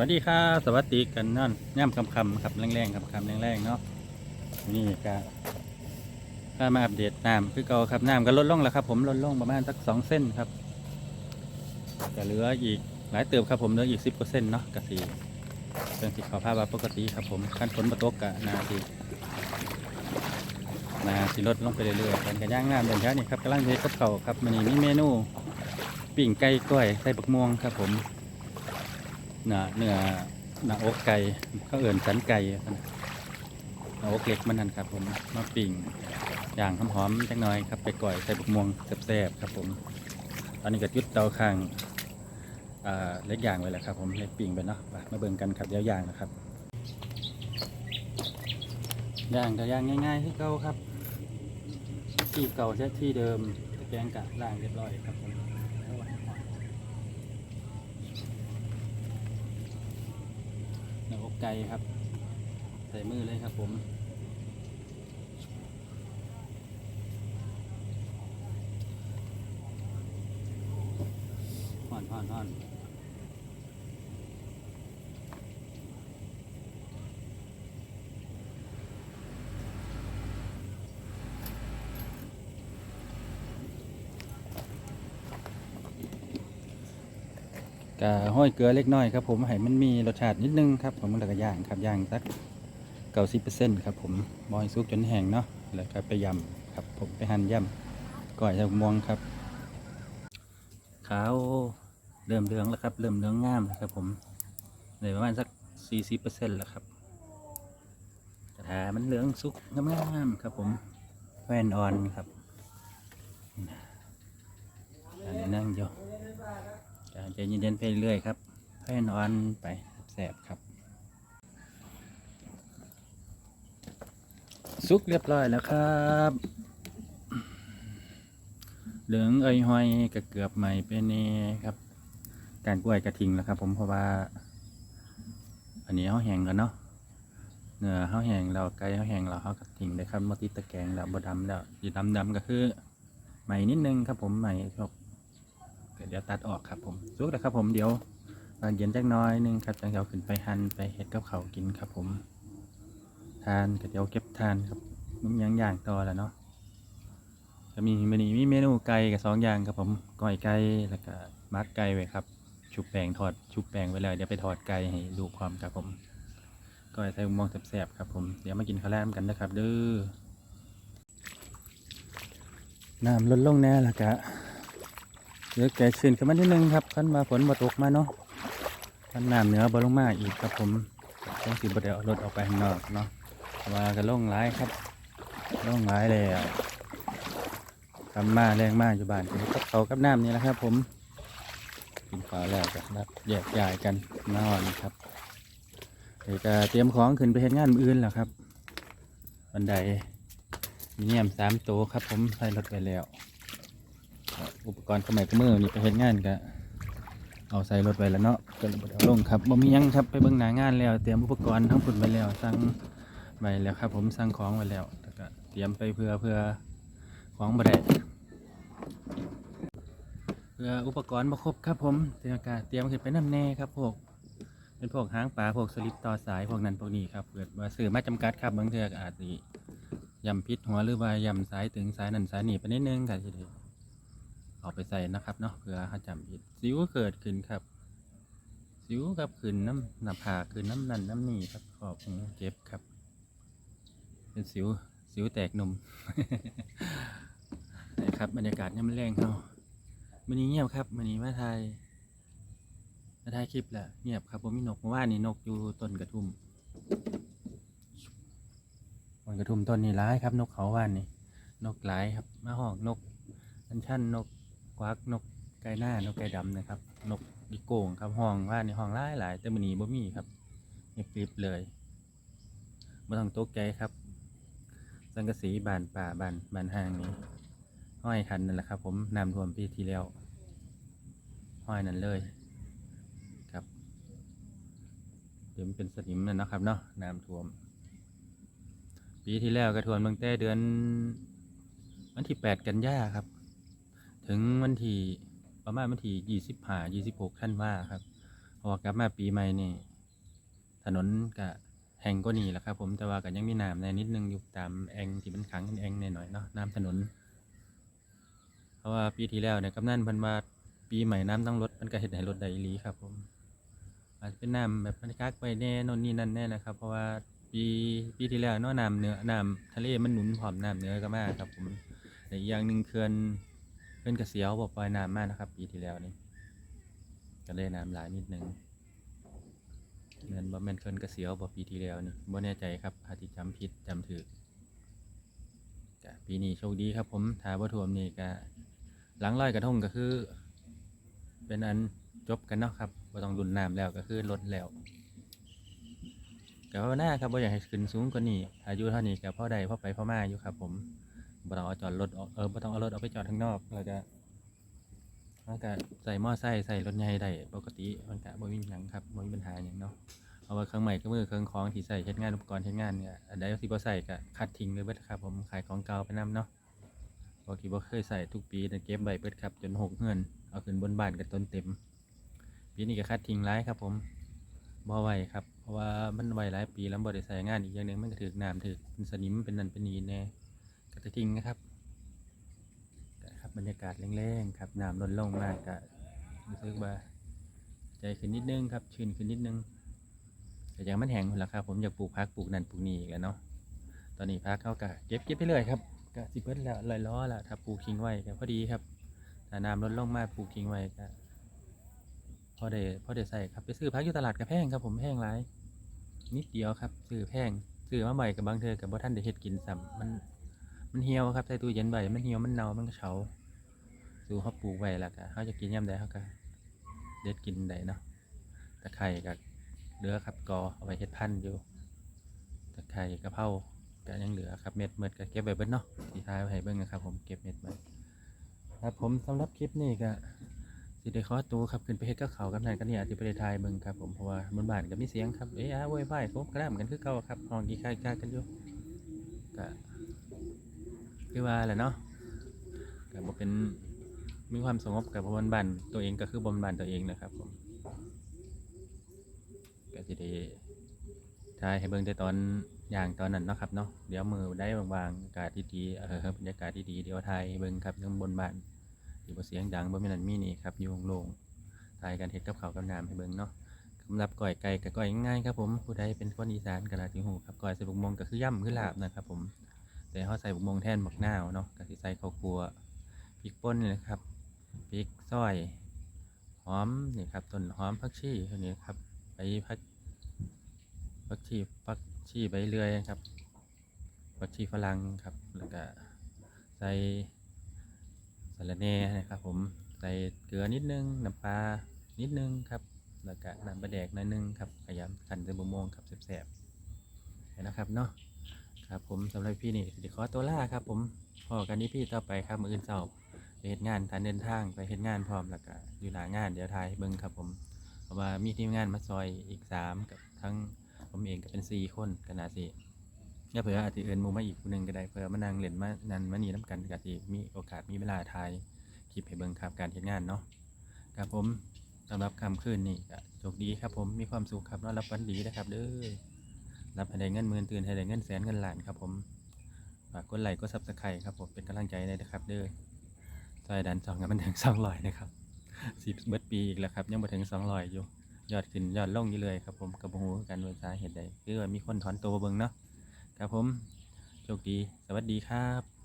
วัสดีครับสวัสดีกันนั่นย่ำคำคำครับแรงๆครับคำแรงๆเนาะนี่ก็ถ้ามาอัปเดตน้ำคือเก่าครับน้ำก็ลดลงแล้วครับ ผมลดลงประมาณสักสองเส้นครับจะเหลืออีกหลายเติบครับผมเหลืออีกสิบเปอร์เซ็นเนาะกะสีเรื่องที่ขอภาพว่าปกติครับผมขั้นฝนมาตกกะนาทีนาสิลดลงไปเรื่อยๆเป็นกระย่างน้ำเดินช้านี่ครับกำลังเทกับเขาครับมันนี่มีเมนูปิ่งไก่ก้อยใส่บักม่วงครับผม เนื้อเนื้อหน้าอกไก่เขาเอื่นสันไก่หน้าอกเล็กมันนั่นครับผมมาปิ่งย่างหอมๆจักหน่อยครับไปก่อยใส่บุกม่วงแซ่บๆครับผม ตอนนี้ก็ยุดเตาข้างเล็กอย่างไว้แล้วครับ ผมเล็กปิ่งไปเนาะมาเบิ่งกันครับเดี๋ยวย่างนะครับย่างก็ย่างง่ายๆที่เก่าครับที่เก่าใช้ที่เดิมตะแกรงกะล่างเรียบร้อยครับผมเนื้ออก ไก่ครับ ใส่มือเลยครับผมห่อนห่อนห่อน กะห้อยเกลือเล็กน้อยครับผมให้มันมีรสชาตินิดนึงครับผมแล้วก็ย่างครับย่างสักเก้าสิบเปอร์เซ็นต์ครับผมบอยซุกจนแห้งเนาะแล้วก็ไปยำครับผมไปหั่นยำก้อยใส่มวงครับ ขาวเริ่มเหลืองแล้วครับ เริ่มเหลืองงามแล้วครับผมในประมาณสักสี่สิบเปอร์เซ็นต์แล้วครับแต่ถ้ามันเหลืองสุกงามๆครับผมแว่นอ่อนครับอันนี้นั่งอยู่ ใจเย็นๆไปเรื่อยครับแว่นอ่อนไปแสบครับสุกเรียบร้อยแล้วครับเหลืองเอ้ยห้อยกระเกือบใหม่เป็นนี่ครับ การกล้วยกระทิงแล้วครับ ผมเพราะว่า อันนี้เขาแห้งแล้วเนาะเนื้อเขาแห้งเราไก่เขาแห้งเราเขากระทิงได้ครับมาติดตะแกรงแล้วบดดำแล้วสีดำดำก็คือใหม่นิดนึงครับผมใหม่ชอบ เดี๋ยวตัดออกครับผมสุกแล้วครับผมเดี๋ยวตอนเย็นจักน้อยหนึงครับจังเดี๋ยวขึ้นไปหั่นไปเห็ดกับเขากินครับผม ทานก็เดี๋ยวเก็บทานครับมันยังย่างต่อแล้วเนาะก็มีมันนี้มีเมนูไก่กับสองอย่างครับผมก้อยไก่แล้วก็มัดไก่ไว้ครับ ชุบแป้งทอดชุบแป้งไว้เลยเดี๋ยวไปทอดไก่ให้ดูความครับผมก้อยใส่มะม่วงแซ่บๆครับผมเดี๋ยวมากินข้าวแลมกันนะครับเด้อน้ำลดลงแน่ละกะ เหลือแกชื้นขึ้นมานิดนึงครับคันมาฝนมาตกมาเนาะคันน้ำเหนือบลงมาอีกครับผมต้องสิบเดี๋ยวเอารถออกไปข้างนอกเนาะเพระว่าก็ลงร้ายครับลงร้ายแล้วทำมาแรงมากอยู่บ้านกินกับเขากับน้ำนี่แหละครับ ผมกินข้าวแล้วก็นัดแยกย้ายกันนอนครับเดี๋ยวจะเตรียมของขึ้นไปเฮ็ดงานออื่นแล้วครับบันไดมีเนียมสามตัวครับ ผมใส่รถไปแล้ว อุปกรณ์สมัยกมือนี่ไปเฮ็ดงานก็เอาใส่รถไปแล้วเนาะก็เลยเอาลงครับบ่มียังครับไปเบิ่งหน้างานแล้ว เตรียมอุปกรณ์ทั้งฝุ่นไปแล้วสั่งไปแล้วครับ ผมสั่งของไว้แล้วแล้วก็เตรียมไปเพื่อเพื่อของบไดเพื่ออุปกรณ์มาครบครับ ผมเตรียมการเตรียมขึ้นไปน้ำแน่ครับพวกเป็นพวกหางปลาพวกสลิปต่อสายพวกนั้นพวกนี้ครับเกิดว่าสื่อมาจำกัดครับบางเทือกอาจจะยำพิษหัวหรือว่ายำสายถึงสายนั่นสายนี่ไปนิดนึงกันทีเดียว เอาไปใส่นะครับเนาะเพื่อเขาจำผิดสิวเกิดขึ้นครับ สิวกับขึ้นน้ำหน้าผากขึ้นน้ำนันน้ำนี่ครับขอบหูเจ็บครับ เป็นสิวสิวแตกนมนะครับบรรยากาศเนี่ยามมันแรงเขามันนี้เงียบครับมันนี้มาไทยมาไทยคลิปแหละเงียบครับผมมีนกเมื่อวานนี่นกอยู่ต้นกระทุ่มต้นกระทุ่มต้นนี้ร้ายครับ นกเขาว่านนี่นกหลายครับมาหองนกอันชั่นนก กวักนกไก่หน้านกไก่ดำนะครับ นกดิโก้งครับห้องว่านนี่ห้องร้ายหลายแต่มันนีบ่มีครับเงียบกริบเลยม่ต้องตกใจครับ สังกะสีบานป่าบานบานห้างนี้ห้อยคันนั่นแหละครับ ผมน้ำท่วมปีที่แล้วห้อยนั่นเลยครับเดี๋ยวมันเป็นสนิมนั่นนะครับเนาะน้ำท่วม ปีที่แล้วก็ท่วมตั้งแต่เดือนวันที่แปดกันยาครับ ถึงวันที่ประมาณวันที่ยี่สิบห้ายี่สิบหกท่านว่าครับเพอว่ากลับมาปีใหม่นี่ ถนนก็แห่งก็นี่แหละครับ ผมแต่ว่าก็ยังมีน้ำในนิดนึงอยู่ตามแองที่มันขังแองหน่อยเนาะน้ำถนน เพราะว่าปีที่แล้วเนี่ยกำนันพิ่นว่าปีใหม่น้ำต้องลดมันก็เฮ็ดให้ลดได้อีหลีครับ ผมอาจจะเป็นน้ำแบบมันกักไปแน่นนนี่นั่นแน่นะครับ เพราะว่าปีปีที่แล้วเนาะน้ำเหนือน้ำทะเลมันหนุนพร้อมน้ำเหนือก็มากครับ ผมแต่อีกอย่างหนึ่งเขื่อน เขื่นกระเสียวบ่ปล่อยน้ำมากนะครับ ปีที่แล้วนี่ก็เลยน้ำหลายนิดหนึ่งเหมือนบ่แม่นเขื่นกระเสียวบ่ปีที่แล้วนี่บ่แน่ใจครับอาจจะจำผิดจำถูกก็ปีนี้โชคดีครับ ผมถาบ่ท่วมนี่ก็หลังลอยกระทงก็คือ เป็นอันจบกันเนาะครับบ่ต้องรุนน้ำแล้วก็คือลดแล้วก็ภาวนาครับบ่อยากให้ขึ้นสูงกว่านี้อายุเท่านี้ก็พอได้พอไปพ่อมาอยู่ครับ ผม บ่ต้องเอาจอดรถออกเออบ่ต้องเอารถออกไปจอดข้างนอกแล้วก็มันก็ใส่หม้อไซค์ใส่รถใหญ่ได้ปกติมันก็บ่มีหยังครับบ่มีปัญหาหยังเนาะเพราะว่าเครื่องใหม่เครื่องมือเครื่องของที่ใส่เฮ็ดงานอุปกรณ์เฮ็ดงานเนี่ยอันใดที่บ่ใส่ก็คัดทิ้งเลยเบิดครับ ผมขายของเก่าไปนํเนาะพวกที่บ่เคยใส่ทุกปีแต่เก็บไว้เบิดครับ จนหกเงินเอาขึ้นบนบ้านก็ต้นเต็มปีนี้ก็คัดทิ้งร้ายครับ ผมบ่ไหวครับเพราะว่ามันไหวหลายปีแล้วบ่ได้ใส่งานอีกอย่างหนึงมันก็ถึกน้ำถึกเป็นสนิมเป็นนั่นเป็นนี่แน่ ก็จะทิ้งนะครับครับบรรยากาศแรงๆครับน้ำลดลงมากก็รู้สึกว่าใจขึ้นนิดนึงครับชื้นขึ้นนิดนึงแต่ยังมันแห้งหมดแล้วครับ ผมอยากปลูกพักปลูกนั่นปลูกนี่อีกแล้วเนาะตอนนี้พักเข้าก็เก็บเก็บไปเลยครับก็สิเบิดแล้วลอยล้อแล้วถ้าปลูกทิ้งไว้ก็พอดีครับถ้าน้ำลดลงมากปลูกทิ้งไว้ก็พอได้พอได้ใส่ครับไปซื้อพักอยู่ตลาดกับแพงครับ ผมแพงหลายนิดเดียวครับซื้อแพงซื้อมาใหม่กับบางเธอกับบ่ท่านได้เฮ็ดกินซ้ำมัน มันเหี่ยวครับใส่ตู้เย็นไว้มันเหี่ยวมันเน่ามันก็เฉาสู่เขาปลูกไว้แล้วก็เขาจะกินย่ำใดเขาก็เด็ดกินได้เนาะตะไคร่กับเหลือครับกอเอาไว้เฮ็ดพันธุ์อยู่ตะไคร่กะเพราก็ยังเหลือครับเม็ดเม็ดก็เก็บไว้เบิดเนาะสีท้ายไว้ให้เบิ่งนะครับ ผมเก็บเม็ดไว้ครับผมสำหรับคลิปนี้ก็สิได้ขอตัวครับขึ้นไปเฮ็ดกับเขากับนั่นกันเนี่ยที่ประเทศไทยเบิ่งครับผมเพราะว่าบนบ้านก็มีเสียงครับเอ้ยอ้าโว้ยว้ยผมกระด้ำกันคือเก่าครับห้องกี่ค่ายกันอยู่ก็ คือว่าแหละเนาะก็บ่เป็นมีความสงบกับบนบ้านตัวเองก็คือบนบ้านตัวเองนะครับผมก็สิได้ทายให้เบิ่งแต่ตอนอย่างตอนนั้นเนาะครับเนาะเดี๋ยวมือได้บางๆอากาศดีๆเออบรรยากาศดีๆเดี๋ยวทายให้เบิ่งครับเรื่องบนบ้านที่บ่เสียงดังบ่แม่นนั่นมีนี่ครับอยู่โล่งๆทายกันเฮ็ดกับข้ากับน้ำให้เบิ่งเนาะสำหรับก้อยไก่กับก้อยง่ายครับผมผู้ใดเป็นคนอีสานก็น่าสิฮู้ครับก้อยใส่บุกมงก็คือย่ำคือลาบนะครับผม แต่เฮาใส่บุกมงแทนบักหน้าวเนาะก็สิใส่ข้าวคั่วพริกป่นนี่นะครับพริกซอยหอมนี่ครับต้นหอมผักชีอันนี้ครับใบผักผักชีผักชีใบเลื่อยครับผักชีฝรั่งครับแล้วก็ใส่สาระแน่นะครับผมใส่เกลือนิดนึงน้ำปลานิดนึงครับแล้วก็น้ำปลาแดกน่อยนึงครับพยายามขันใส่บะม่วงครับแซ่บๆนะครับเนาะ ครับผมสำหรับพี่นี่เดี๋ยวขอตัวล่าครับ ผมพอกันนี้พี่ต่อไปครับมืออื่นเสาร์ไปเฮ็ดงานทานเดินทางไปเฮ็ดงานพร้อมแล้วก็อยู่หนางานเดี๋ยวถ่ายเบิ่งครับ ผมเพราะว่ามีทีมงานมาซอยอีกสามกับทั้งผมเองก็เป็นสี่คนกันนาสิอย่าเผื่ออาจจะเอินมูมาอีกคนหนึ่งก็ได้เผื่อมานั่งเล่นมานันมานีน้ำกันก็จะมีโอกาสมีเวลาถ่ายคลิปให้เบิ่งครับการเฮ็ดงานเนาะครับผมสำหรับคำคืนนี่ก็โชคดีครับผมมีความสุขครับนอนรับวันดีนะครับเด้อ รับให้ได้เงินหมื่นตื่นให้ได้เงินแสนเงินล้านครับผมฝากกดไลค์กดซับสไครต์ครับผมเป็นกำลังใจให้นะครับเด้อซอยดันสองกันมันถึงสองร้อยนะครับสิบเบิดปีอีกแล้วครับยังบ่ถึงสองร้อยอยู่ยอดขึ้นยอดลงอยู่เลยครับผมกับหูกันโดยสาเหตุใดคือว่ามีคนถอนตัวเบิ้งเนาะครับผมโชคดีสวัสดีครับ